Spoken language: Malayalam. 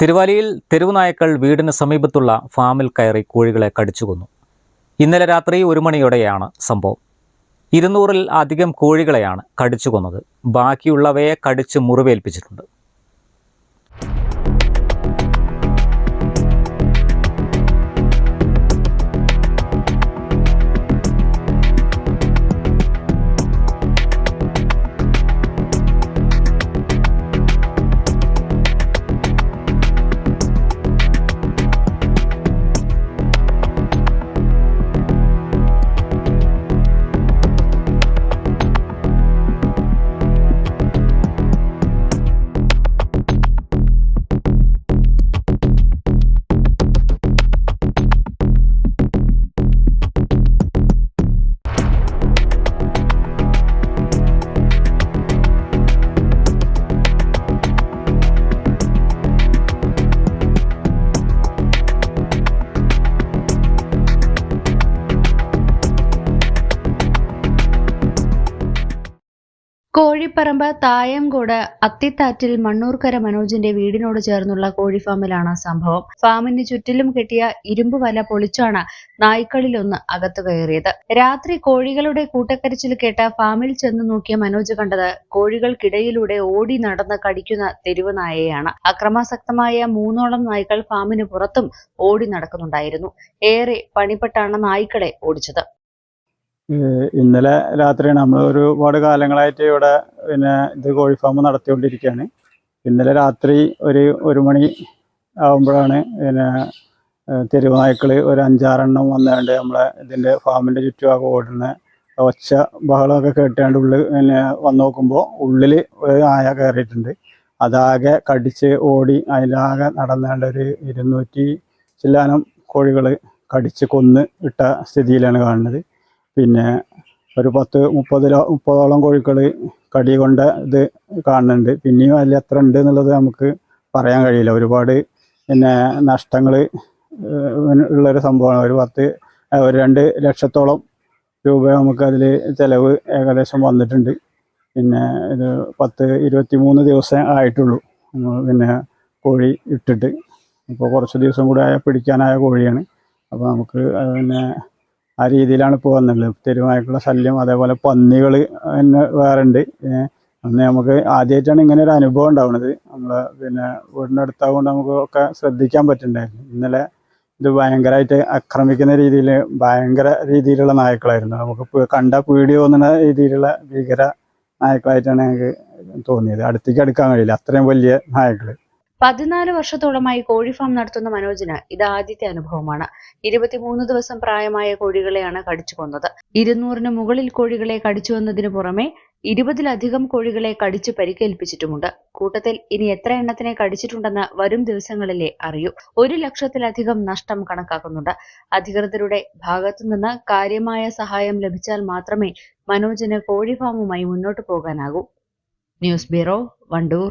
തിരുവാലിയിൽ തെരുവുനായ്ക്കൾ വീടിന് സമീപത്തുള്ള ഫാമിൽ കയറി കോഴികളെ കടിച്ചുകൊന്നു. ഇന്നലെ രാത്രി ഒരു മണിയോടെയാണ് സംഭവം. ഇരുന്നൂറിൽ അധികം കോഴികളെയാണ് കടിച്ചുകൊന്നത്. ബാക്കിയുള്ളവയെ കടിച്ച് മുറിവേൽപ്പിച്ചിട്ടുണ്ട്. കോഴിപ്പറമ്പ് തായംകോട് അത്തിത്താറ്റിൽ മണ്ണൂർക്കര മനോജിന്റെ വീടിനോട് ചേർന്നുള്ള കോഴി ഫാമിലാണ് സംഭവം. ഫാമിന് ചുറ്റിലും കെട്ടിയ ഇരുമ്പ് വല പൊളിച്ചാണ് നായ്ക്കളിലൊന്ന് അകത്തു കയറിയത്. രാത്രി കോഴികളുടെ കൂട്ടക്കരച്ചിൽ കേട്ട ഫാമിൽ ചെന്ന് നോക്കിയ മനോജ് കണ്ടത് കോഴികൾക്കിടയിലൂടെ ഓടി നടന്ന് കടിക്കുന്ന തെരുവ് നായയാണ്. അക്രമാസക്തമായ മൂന്നോളം നായ്ക്കൾ ഫാമിന് പുറത്തും ഓടി നടക്കുന്നുണ്ടായിരുന്നു. ഏറെ പണിപ്പെട്ടാണ് നായ്ക്കളെ ഓടിച്ചത്. ഇന്നലെ രാത്രിയാണ് നമ്മൾ ഒരുപാട് കാലങ്ങളായിട്ട് ഇവിടെ പിന്നെ ഇത് കോഴി ഫാം നടത്തിക്കൊണ്ടിരിക്കുകയാണ് ഇന്നലെ രാത്രി ഒരു ഒരു മണി ആകുമ്പോഴാണ് പിന്നെ ഏഹ് തെരുവ് നായ്ക്കൾ ഒരു അഞ്ചാറെണ്ണം വന്നുകൊണ്ട് നമ്മളെ ഇതിന്റെ ഫാമിന്റെ ചുറ്റുഭാഗം ഓടുന്ന ഒച്ച ബഹളമൊക്കെ കേട്ടുകൊണ്ട് ഉള്ളിൽ പിന്നെ വന്ന് നോക്കുമ്പോൾ ഉള്ളിൽ ഒരു ആയ കയറിയിട്ടുണ്ട് അതാകെ കടിച്ച് ഓടി അതിലാകെ നടന്നുകൊണ്ട് ഒരു ഇരുന്നൂറ്റി ചില്ലാനം കോഴികൾ കടിച്ച് കൊന്ന് ഇട്ട സ്ഥിതിയിലാണ് കാണുന്നത്. പിന്നെ ഒരു പത്ത് മുപ്പതിലോ മുപ്പതോളം കോഴികൾ കടി കൊണ്ട ഇത് കാണുന്നുണ്ട്. പിന്നെയും അതിൽ എത്ര ഉണ്ട് എന്നുള്ളത് നമുക്ക് പറയാൻ കഴിയില്ല. ഒരുപാട് പിന്നെ നഷ്ടങ്ങൾ ഉള്ളൊരു സംഭവമാണ്. ഒരു പത്ത് ഒരു രണ്ട് ലക്ഷത്തോളം രൂപ നമുക്ക് അതിൽ ചിലവ് ഏകദേശം വന്നിട്ടുണ്ട്. പിന്നെ ഇത് പത്ത് ഇരുപത്തി മൂന്ന് ദിവസം ആയിട്ടുള്ളൂ. പിന്നെ കോഴി ഇട്ടിട്ട്. ഇപ്പോൾ കുറച്ച് ദിവസം കൂടെ ആയ പിടിക്കാനായ കോഴിയാണ്. അപ്പോൾ നമുക്ക് പിന്നെ ആ രീതിയിലാണ് ഇപ്പോൾ വന്നുള്ളത് തെരുവായിട്ടുള്ള ശല്യം അതേപോലെ പന്നികൾ തന്നെ വേറെ ഉണ്ട് അന്ന് നമുക്ക് ആദ്യമായിട്ടാണ് ഇങ്ങനെ ഒരു അനുഭവം ഉണ്ടാവുന്നത്. നമ്മൾ പിന്നെ വീടിന്റെ അടുത്താവുകൊണ്ട് നമുക്ക് ഒക്കെ ശ്രദ്ധിക്കാൻ പറ്റുന്നുണ്ടായിരുന്നു ഇന്നലെ ഇത് ഭയങ്കരമായിട്ട് ആക്രമിക്കുന്ന രീതിയിൽ ഭയങ്കര രീതിയിലുള്ള നായ്ക്കളായിരുന്നു. നമുക്ക് കണ്ട പേടി തോന്നുന്ന രീതിയിലുള്ള ഭീകര നായ്ക്കളായിട്ടാണ് ഞങ്ങൾക്ക് തോന്നിയത്. അടുത്തേക്ക് അടുക്കാൻ കഴിയില്ല. അത്രയും വലിയ നായ്ക്കൾ പതിനാല് വർഷത്തോളമായി കോഴി ഫാം നടത്തുന്ന മനോജിന് ഇത് ആദ്യത്തെ അനുഭവമാണ്. ഇരുപത്തിമൂന്ന് ദിവസം പ്രായമായ കോഴികളെയാണ് കടിച്ചു കൊന്നത്. ഇരുന്നൂറിന് മുകളിൽ കോഴികളെ കടിച്ചു വന്നതിനു പുറമെ ഇരുപതിലധികം കോഴികളെ കടിച്ചു പരിക്കേൽപ്പിച്ചിട്ടുമുണ്ട്. കൂട്ടത്തിൽ ഇനി എത്ര എണ്ണത്തിനെ കടിച്ചിട്ടുണ്ടെന്ന് വരും ദിവസങ്ങളിലേ അറിയൂ. ഒരു ലക്ഷത്തിലധികം നഷ്ടം കണക്കാക്കുന്നുണ്ട്. അധികൃതരുടെ ഭാഗത്തുനിന്ന് കാര്യമായ സഹായം ലഭിച്ചാൽ മാത്രമേ മനോജിന് കോഴി ഫാമുമായി മുന്നോട്ടു പോകാനാകൂ. News bureau Wandoor.